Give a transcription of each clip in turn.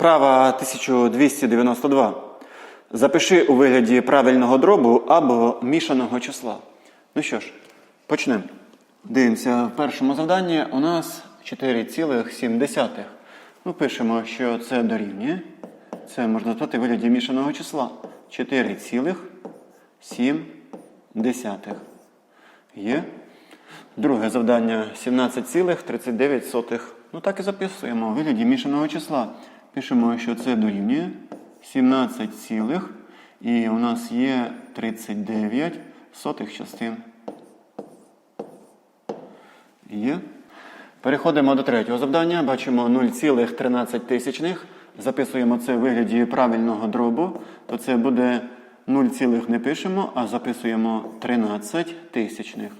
Вправа 1292. Запиши у вигляді правильного дробу або мішаного числа. Ну що ж, почнемо. Дивимося, в першому завданні у нас 4,7. Ну, пишемо, що це дорівнює. Це можна записати у вигляді мішаного числа. 4,7. Є. Друге завдання 17,39. Ну так і записуємо у вигляді мішаного числа. Пишемо, що це дорівнює 17, цілих, і у нас є 39 сотих частин. Є. Переходимо до третього завдання. Бачимо 0,13 тисячних. Записуємо це в вигляді правильного дробу. То це буде 0, цілих не пишемо, а записуємо 13 тисячних.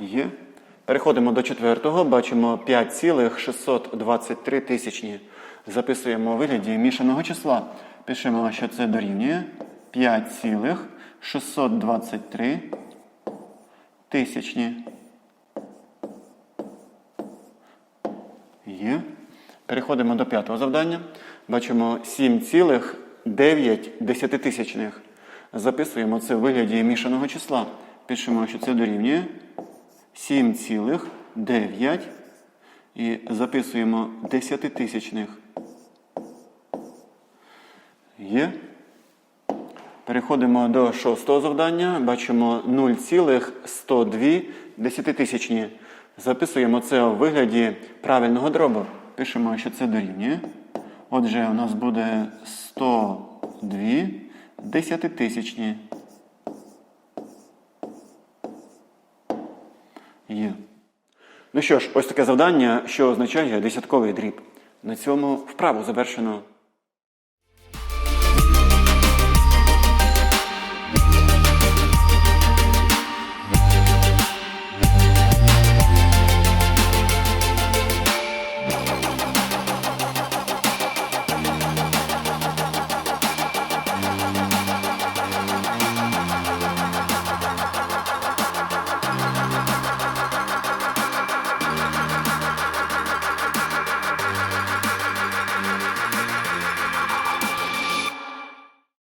Є. Переходимо до четвертого. Бачимо 5,623 тисячні. Записуємо у вигляді мішаного числа. Пишемо, що це дорівнює 5,623 тисячні. Є. Переходимо до п'ятого завдання. Бачимо 7,9 десятитисячних. Записуємо це в вигляді мішаного числа. Пишемо, що це дорівнює 7,9 і записуємо десятитисячних. Є. Переходимо до шостого завдання. Бачимо 0,102 десятитисячні. Записуємо це у вигляді правильного дробу. Пишемо, що це дорівнює. Отже, у нас буде 102 десятитисячні. Є. Ну що ж, ось таке завдання, що означає десятковий дріб. На цьому вправу завершено.